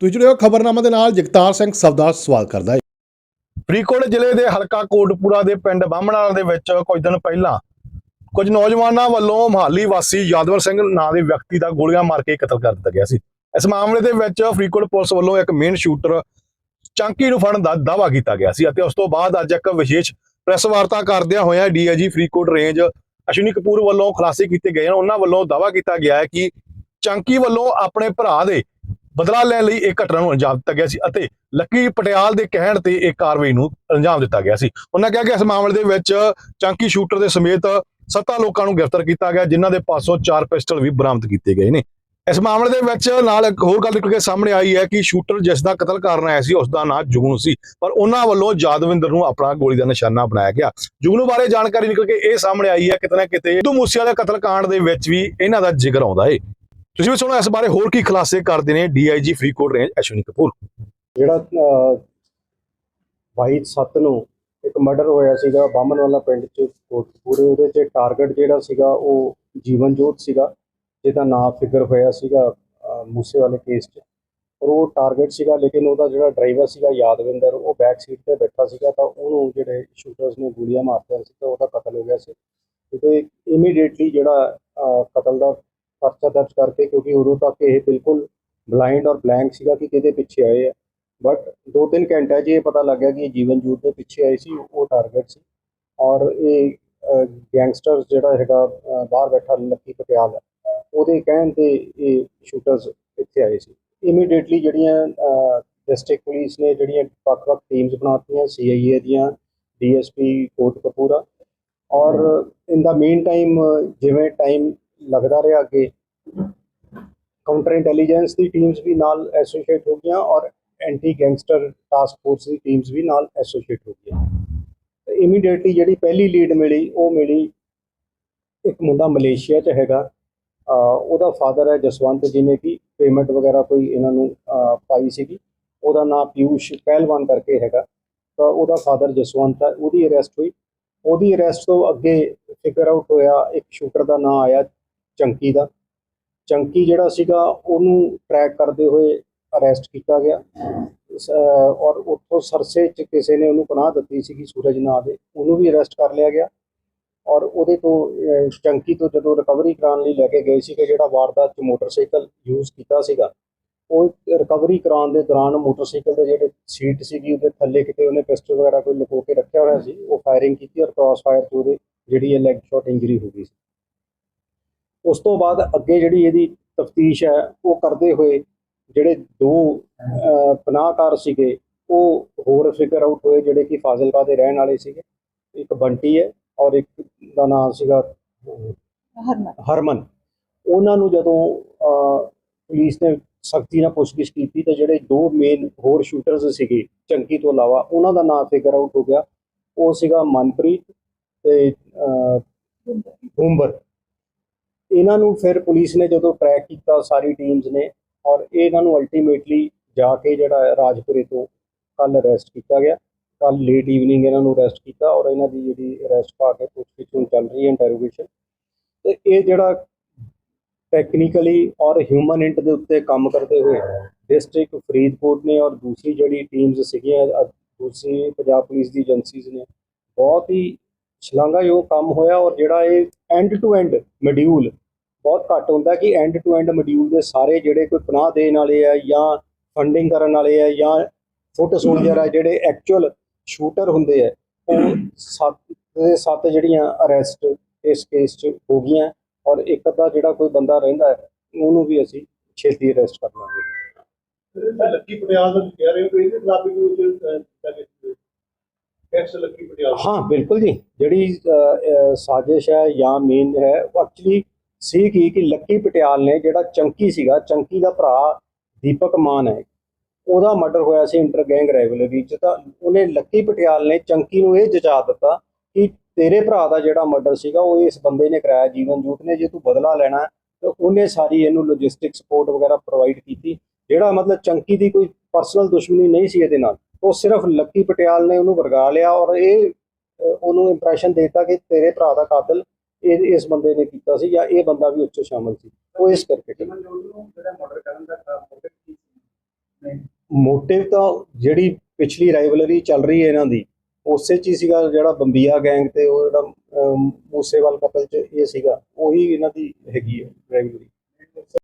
ਤੁਸੀਂ ਜੁੜੇ ਹੋ ਖਬਰਨਾਮਾ ਦੇ ਨਾਲ, ਜਗਤਾਰ ਸਿੰਘ ਸਵਦਾ ਸਵਾਲ ਕਰਦਾ ਹੈ। ਫਰੀਦਕੋਟ ਜ਼ਿਲ੍ਹੇ ਦੇ ਹਲਕਾ ਕੋਟਪੂਰਾ ਦੇ ਪਿੰਡ ਬਾਹਮਣਾ ਦੇ ਵਿੱਚ ਕੁਝ ਦਿਨ ਪਹਿਲਾਂ ਕੁਝ ਨੌਜਵਾਨਾਂ ਵੱਲੋਂ ਮਹਾਲੀ ਵਾਸੀ ਯਾਦਵਰ ਸਿੰਘ ਨਾਂ ਦੇ ਵਿਅਕਤੀ ਦਾ ਗੋਲੀਆਂ ਮਾਰ ਕੇ ਕਤਲ ਕਰ ਦਿੱਤਾ ਗਿਆ ਸੀ। ਇਸ ਮਾਮਲੇ ਦੇ ਵਿੱਚ ਫਰੀਦਕੋਟ ਪੁਲਿਸ ਵੱਲੋਂ ਇੱਕ ਮੇਨ ਸ਼ੂਟਰ ਚੰਕੀ ਨੂੰ ਫੜਨ ਦਾ ਦਾਅਵਾ ਕੀਤਾ ਗਿਆ ਸੀ ਅਤੇ ਉਸ ਤੋਂ ਬਾਅਦ ਅੱਜ ਇੱਕ ਵਿਸ਼ੇਸ਼ ਪ੍ਰੈਸ ਵਾਰਤਾ ਕਰਦਿਆਂ ਹੋਇਆਂ ਡੀਆਈਜੀ ਫਰੀਦਕੋਟ ਰੇਂਜ ਅਸ਼ਵਨੀ ਕਪੂਰ ਵੱਲੋਂ ਖੁਲਾਸੇ ਕੀਤੇ ਗਏ ਹਨ। ਉਹਨਾਂ ਵੱਲੋਂ ਦਾਅਵਾ ਕੀਤਾ ਗਿਆ ਹੈ ਕਿ ਚੰਕੀ ਵੱਲੋਂ ਆਪਣੇ ਭਰਾ ਦੇ ਬਦਲਾ ਲੈਣ ਲਈ ਇਹ ਘਟਨਾ ਨੂੰ ਅੰਜਾਮ ਦਿੱਤਾ ਗਿਆ ਸੀ ਅਤੇ ਲੱਕੀ ਪਟਿਆਲ ਦੇ ਕਹਿਣ ਤੇ ਇਹ ਕਾਰਵਾਈ ਨੂੰ ਅੰਜਾਮ ਦਿੱਤਾ ਗਿਆ ਸੀ। ਉਹਨਾਂ ਕਿਹਾ ਕਿ ਇਸ ਮਾਮਲੇ ਦੇ ਵਿੱਚ ਚੰਕੀ ਸ਼ੂਟਰ ਦੇ ਸਮੇਤ ਸੱਤਾ ਲੋਕਾਂ ਨੂੰ ਗ੍ਰਿਫਤਾਰ ਕੀਤਾ ਗਿਆ, ਜਿਨ੍ਹਾਂ ਦੇ ਪਾਸੋਂ ਚਾਰ ਪਿਸਟਲ ਵੀ ਬਰਾਮਦ ਕੀਤੇ ਗਏ ਨੇ। ਇਸ ਮਾਮਲੇ ਦੇ ਵਿੱਚ ਨਾਲ ਇੱਕ ਹੋਰ ਗੱਲ ਨਿਕਲ ਕੇ ਸਾਹਮਣੇ ਆਈ ਹੈ ਕਿ ਸ਼ੂਟਰ ਜਿਸ ਦਾ ਕਤਲ ਕਰਨ ਆਇਆ ਸੀ, ਉਸ ਦਾ ਨਾਂ ਜੁਗਨੂ ਸੀ, ਪਰ ਉਹਨਾਂ ਵੱਲੋਂ ਜਾਦਵਿੰਦਰ ਨੂੰ ਆਪਣਾ ਗੋਲੀ ਦਾ ਨਿਸ਼ਾਨਾ ਬਣਾਇਆ ਗਿਆ। ਜੁਗਨੂ ਬਾਰੇ ਜਾਣਕਾਰੀ ਨਿਕਲ ਕੇ ਇਹ ਸਾਹਮਣੇ ਆਈ ਹੈ ਕਿਤੇ ਨਾ ਕਿਤੇ ਸਿੱਧੂ ਮੂਸੇਵਾਲੇ ਕਤਲ ਕਾਂਡ ਦੇ ਵਿੱਚ ਵੀ ਇਹਨਾਂ ਦਾ ਜ਼ਿਕਰ ਆਉਂਦਾ ਏ। ਤੁਸੀਂ ਵੀ ਸੁਣੋ ਇਸ ਬਾਰੇ ਹੋਰ ਕੀ ਖੁਲਾਸੇ ਕਰਦੇ ਨੇ ਡੀਆਈਜੀ ਫਰੀਦਕੋਟ ਰੇਂਜ ਅਸ਼ਵਨੀ ਕਪੂਰ। ਜਿਹੜਾ ਅਹ, 22 ਸੱਤ ਨੂੰ ਇੱਕ ਮਰਡਰ ਹੋਇਆ ਸੀਗਾ ਬਾਮਨ ਵਾਲਾ ਪਿੰਡ ਚ ਕੋਟਪੂਰੇ ਉਹਦੇ ਚ ਟਾਰਗੇਟ ਜਿਹੜਾ ਸੀਗਾ ਉਹ ਜੀਵਨ ਜੋਤ ਸੀਗਾ ਜਿਹਦਾ ਨਾਮ ਫਿਗਰ ਹੋਇਆ ਸੀਗਾ ਅਹ, ਮੂਸੇ ਵਾਲੇ ਕੇਸ 'ਚ। ਔਰ ਉਹ ਟਾਰਗੇਟ ਸੀਗਾ ਲੇਕਿਨ ਉਹਦਾ ਜਿਹੜਾ ਡਰਾਈਵਰ ਸੀਗਾ ਯਾਦਵਿੰਦਰ ਉਹ ਬੈਕ ਸੀਟ ਤੇ ਬੈਠਾ ਸੀਗਾ ਤਾਂ ਉਹਨੂੰ ਜਿਹੜੇ ਸ਼ੂਟਰਸ ਨੇ ਗੋਲੀਆਂ ਮਾਰਤੀਆਂ ਸੀ ਤਾਂ ਉਹਦਾ ਕਤਲ ਹੋ ਗਿਆ ਸੀ। ਤੇ ਇਮੀਡੀਏਟਲੀ ਜਿਹੜਾ ਕਤਲ ਦਾ ਪਰਚਾ ਦਰਜ ਕਰਕੇ ਕਿਉਂਕਿ ਉਦੋਂ ਤੱਕ ਇਹ ਬਿਲਕੁਲ ਬਲਾਈਂਡ ਔਰ ਬਲੈਂਕ ਸੀਗਾ ਕਿ ਕਿਹਦੇ ਪਿੱਛੇ ਆਏ ਆ। ਬਟ ਦੋ ਤਿੰਨ ਘੰਟੇ 'ਚ ਇਹ ਪਤਾ ਲੱਗਿਆ ਕਿ ਇਹ ਜੀਵਨ ਜੂਤ ਦੇ ਪਿੱਛੇ ਆਏ ਸੀ, ਉਹ ਟਾਰਗੇਟ ਸੀ। ਔਰ ਇਹ ਗੈਂਗਸਟਰ ਜਿਹੜਾ ਹੈਗਾ ਬਾਹਰ ਬੈਠਾ ਲੱਕੀ ਪਟਿਆਲ ਉਹਦੇ ਕਹਿਣ ਤੇ ਇਹ ਸ਼ੂਟਰਸ ਇੱਥੇ ਆਏ ਸੀ। ਇਮੀਡੀਏਟਲੀ ਜਿਹੜੀਆਂ ਡਿਸਟ੍ਰਿਕਟ ਪੁਲਿਸ ਨੇ ਜਿਹੜੀਆਂ ਵੱਖ-ਵੱਖ ਟੀਮਸ ਬਣਾਤੀਆਂ ਸੀਆਈਏ ਦੀਆਂ ਡੀਐਸਪੀ ਕੋਟਕਪੂਰਾ ਔਰ ਇਨ ਦਾ ਮੇਨ ਟਾਈਮ ਜਿਵੇਂ ਟਾਈਮ ਲੱਗਦਾ ਰਿਹਾ ਅੱਗੇ। ਕਾਊਂਟਰ ਇੰਟੈਲੀਜੈਂਸ ਦੀ ਟੀਮਸ ਵੀ ਨਾਲ ਐਸੋਸੀਏਟ ਹੋ ਗਈਆਂ ਔਰ ਐਂਟੀ ਗੈਂਗਸਟਰ ਟਾਸਕ ਫੋਰਸ ਦੀ ਟੀਮਸ ਵੀ ਨਾਲ ਐਸੋਸੀਏਟ ਹੋ ਗਈਆਂ। ਇਮੀਡੀਏਟਲੀ ਜਿਹੜੀ ਪਹਿਲੀ ਲੀਡ ਮਿਲੀ, ਉਹ ਮਿਲੀ ਇੱਕ ਮੁੰਡਾ ਮਲੇਸ਼ੀਆ 'ਚ ਹੈਗਾ। ਉਹਦਾ ਫਾਦਰ ਹੈ ਜਸਵੰਤ ਜੀ ਨੇ ਕੀ ਪੇਮੈਂਟ ਵਗੈਰਾ ਕੋਈ ਇਹਨਾਂ ਨੂੰ ਪਾਈ ਸੀਗੀ। ਉਹਦਾ ਨਾਮ ਪਿਊਸ਼ ਪਹਿਲਵਾਨ ਕਰਕੇ ਹੈਗਾ। ਤਾਂ ਉਹਦਾ ਫਾਦਰ ਜਸਵੰਤ ਹੈ, ਉਹਦੀ ਅਰੈਸਟ ਹੋਈ। ਉਹਦੀ ਅਰੈਸਟ ਤੋਂ ਅੱਗੇ ਫਿਗਰ ਆਊਟ ਹੋਇਆ, ਇੱਕ ਸ਼ੂਟਰ ਦਾ ਨਾਮ ਆਇਆ ਚੰਕੀ ਦਾ। ਚੰਕੀ ਜਿਹੜਾ ਸੀਗਾ, ਉਹਨੂੰ ਟਰੈਕ ਕਰਦੇ ਹੋਏ ਅਰੈਸਟ ਕੀਤਾ ਗਿਆ। ਸ- ਔਰ ਉੱਥੋਂ ਸਰਸੇ ਚ ਕਿਸੇ ਨੇ ਉਹਨੂੰ ਪਨਾਹ ਦਿੱਤੀ ਸੀਗੀ ਸੂਰਜ ਨਾਂ ਦੇ। ਉਹਨੂੰ ਵੀ ਅਰੈਸਟ ਕਰ ਲਿਆ ਗਿਆ। ਔਰ ਉਹਦੇ ਤੋਂ ਚੰਕੀ ਤੋਂ ਜਦੋਂ ਰਿਕਵਰੀ ਕਰਾਉਣ ਲਈ ਲੈ ਕੇ ਗਏ ਸੀ ਕਿ ਜਿਹੜਾ ਵਾਰਦਾਤ ਚ ਮੋਟਰਸਾਈਕਲ ਯੂਜ਼ ਕੀਤਾ ਸੀਗਾ, ਉਹ ਰਿਕਵਰੀ ਕਰਾਉਣ ਦੇ ਦੌਰਾਨ ਮੋਟਰਸਾਈਕਲ ਦੇ ਜਿਹੜੇ ਸੀਟ ਸੀਗੀ, ਉਹਦੇ ਥੱਲੇ ਕਿਤੇ ਉਹਨੇ ਪਿਸਟਲ ਵਗੈਰਾ ਕੋਈ ਲੁਕੋ ਕੇ ਰੱਖਿਆ ਹੋਇਆ ਸੀ, ਉਹ ਫਾਇਰਿੰਗ ਕੀਤੀ ਔਰ ਕ੍ਰਾਸ ਫਾਇਰ ਤੋਂ ਉਹਦੇ ਜਿਹੜੀ ਹੈ ਲੈਗ ਸ਼ਾਟ ਇੰਜਰੀ ਹੋ ਗਈ ਸੀ। ਉਸ ਤੋਂ ਬਾਅਦ ਅੱਗੇ ਜਿਹੜੀ ਇਹਦੀ ਤਫਤੀਸ਼ ਹੈ ਉਹ ਕਰਦੇ ਹੋਏ ਜਿਹੜੇ ਦੋ ਪਨਾਹਕਾਰ ਸੀਗੇ ਉਹ ਹੋਰ ਫਿਗਰ ਆਊਟ ਹੋਏ ਜਿਹੜੇ ਕਿ ਫਾਜ਼ਿਲਕਾ ਦੇ ਰਹਿਣ ਵਾਲੇ ਸੀਗੇ। ਇੱਕ ਬੰਟੀ ਹੈ ਔਰ ਇੱਕ ਦਾ ਨਾਮ ਸੀਗਾ ਹਰਮਨ। ਹਰਮਨ। ਉਹਨਾਂ ਨੂੰ ਜਦੋਂ ਪੁਲਿਸ ਨੇ ਸਖਤੀ ਨਾਲ ਪੁੱਛਗਿੱਛ ਕੀਤੀ ਤਾਂ ਜਿਹੜੇ ਦੋ ਮੇਨ ਹੋਰ ਸ਼ੂਟਰਸ ਸੀਗੇ ਚੰਕੀ ਤੋਂ ਇਲਾਵਾ ਉਹਨਾਂ ਦਾ ਨਾਮ ਫਿਗਰ ਆਊਟ ਹੋ ਗਿਆ। ਉਹ ਸੀਗਾ ਮਨਪ੍ਰੀਤ ਤੇ ਗੁੰਬਰ ਇਹਨਾਂ ਨੂੰ ਫਿਰ ਪੁਲਿਸ ਨੇ ਜਦੋਂ ਟਰੈਕ ਕੀਤਾ, ਸਾਰੀ ਟੀਮਸ ਨੇ ਔਰ ਇਹਨਾਂ ਨੂੰ ਅਲਟੀਮੇਟਲੀ ਜਾ ਕੇ ਜਿਹੜਾ ਰਾਜਪੁਰੇ ਤੋਂ ਕੱਲ ਅਰੈਸਟ ਕੀਤਾ ਗਿਆ। ਕੱਲ ਲੇਟ ਈਵਨਿੰਗ ਇਹਨਾਂ ਨੂੰ ਅਰੈਸਟ ਕੀਤਾ ਔਰ ਇਹਨਾਂ ਦੀ ਜਿਹੜੀ ਅਰੈਸਟ ਪਾ ਕੇ ਪੁੱਛਗਿੱਛ ਹੁਣ ਚੱਲ ਰਹੀ ਹੈ ਇੰਟਰੋਗੇਸ਼ਨ ਤੇ ਇਹ ਜਿਹੜਾ ਟੈਕਨੀਕਲੀ ਔਰ ਹਿਊਮਨ ਇੰਟ ਦੇ ਉੱਤੇ ਕੰਮ ਕਰਦੇ ਹੋਏ ਡਿਸਟ੍ਰਿਕਟ ਫਰੀਦਕੋਟ ਨੇ ਔਰ ਦੂਸਰੀ ਜਿਹੜੀ ਟੀਮਸ ਸੀਗੀਆਂ ਅ- ਦੂਸਰੀ ਪੰਜਾਬ ਪੁਲਿਸ ਦੀ ਏਜੰਸੀਜ਼ ਨੇ, ਬਹੁਤ ਹੀ ਸ਼ਲਾਘਾਯੋਗ ਕੰਮ ਹੋਇਆ ਔਰ ਜਿਹੜਾ ਇਹ ਐਂਡ ਟੂ ਐਂਡ ਮੋਡਿਊਲ ਬਹੁਤ ਘੱਟ ਹੁੰਦਾ ਕਿ ਐਂਡ ਟੂ ਐਂਡ ਮੋਡਿਊਲ ਦੇ ਸਾਰੇ ਜਿਹੜੇ ਕੋਈ ਪਨਾਹ ਦੇਣ ਵਾਲੇ ਆ ਜਾਂ ਫੰਡਿੰਗ ਕਰਨ ਵਾਲੇ ਆ ਜਾਂ ਫੁੱਟ ਸੋਲਜਰ ਆ ਜਿਹੜੇ ਐਕਚੁਅਲ ਸ਼ੂਟਰ ਹੁੰਦੇ ਆ ਉਹ ਸੱਤ ਦੇ ਸੱਤ ਜਿਹੜੀਆਂ ਅਰੈਸਟ ਇਸ ਕੇਸ 'ਚ ਹੋ ਗਈਆਂ ਔਰ ਇੱਕ ਅੱਧਾ ਜਿਹੜਾ ਕੋਈ ਬੰਦਾ ਰਹਿੰਦਾ ਹੈ ਉਹਨੂੰ ਵੀ ਅਸੀਂ ਛੇਤੀ ਅਰੈਸਟ ਕਰ ਲਾਂਗੇ। ਲੱਕੀ ਪਟਿਆਲ ਦਾ ਕਹਿ ਰਹੇ ਹੋ ਕਿ ਇਹਦੇ ਖਿਲਾਫ ਵੀ ਕੋਈ ਟੈਕਸ ਲੱਕੀ ਪਟਿਆਲ ਹਾਂ ਬਿਲਕੁਲ ਜੀ। ਜਿਹੜੀ ਸਾਜ਼ਿਸ਼ ਹੈ ਜਾਂ ਮੇਨ ਹੈ ਉਹ ਐਕਚੁਅਲੀ ਸੀ ਕੀ ਕਿ ਲੱਕੀ ਪਟਿਆਲ ਨੇ ਜਿਹੜਾ ਚੰਕੀ ਸੀਗਾ, ਚੰਕੀ ਦਾ ਭਰਾ ਦੀਪਕ ਮਾਨ ਹੈ, ਉਹਦਾ ਮਰਡਰ ਹੋਇਆ ਸੀ ਇੰਟਰ ਗੈਂਗ ਰੈਗੂਲਰੀ ਚ ਤਾਂ ਉਹਨੇ ਲੱਕੀ ਪਟਿਆਲ ਨੇ ਚੰਕੀ ਨੂੰ ਇਹ ਜਜਾ ਦਿੱਤਾ ਕਿ ਤੇਰੇ ਭਰਾ ਦਾ ਜਿਹੜਾ ਮਰਡਰ ਸੀਗਾ, ਉਹ ਇਸ ਬੰਦੇ ਨੇ ਕਰਾਇਆ ਜੀਵਨ ਜੂਤ ਨੇ, ਜੇ ਤੂੰ ਬਦਲਾ ਲੈਣਾ ਤਾਂ ਉਹਨੇ ਸਾਰੀ ਇਹਨੂੰ ਲੌਜਿਸਟਿਕ ਸਪੋਰਟ ਵਗੈਰਾ ਪ੍ਰੋਵਾਈਡ ਕੀਤੀ, ਜਿਹੜਾ ਮਤਲਬ ਚੰਕੀ ਦੀ ਕੋਈ ਪਰਸਨਲ ਦੁਸ਼ਮਣੀ ਨਹੀਂ ਸੀ ਇਹਦੇ ਨਾਲ, ਉਹ ਸਿਰਫ ਲੱਕੀ ਪਟਿਆਲ ਨੇ ਉਹਨੂੰ ਵਰਗਾ ਲਿਆ ਔਰ ਇਹ ਉਹਨੂੰ ਇੰਪ੍ਰੈਸ਼ਨ ਦਿੱਤਾ ਕਿ ਤੇਰੇ ਭਰਾ ਦਾ ਕਾਤਲ ਇਹ, ਇਸ ਬੰਦੇ ਨੇ ਕੀਤਾ ਸੀ ਜਾਂ ਇਹ ਬੰਦਾ ਵੀ ਉੱਚ ਸ਼ਾਮਲ ਸੀ? ਉਹ ਇਸ ਕਰਕੇ ਮੋਟਿਵ ਤਾਂ ਜਿਹੜੀ ਪਿਛਲੀ ਰਾਈਵਲਰੀ ਚੱਲ ਰਹੀ ਹੈ ਇਹਨਾਂ ਦੀ, ਉਸੇ ਚ ਹੀ ਸੀਗਾ ਜਿਹੜਾ ਬੰਬੀਆ ਗੈਂਗ ਤੇ ਉਹ ਜਿਹੜਾ ਮੂਸੇਵਾਲ ਕਤਲ ਚ ਇਹ ਸੀਗਾ, ਉਹੀ ਇਹਨਾਂ ਦੀ ਹੈਗੀ ਹੈ ਰਾਈਵਲਰੀ।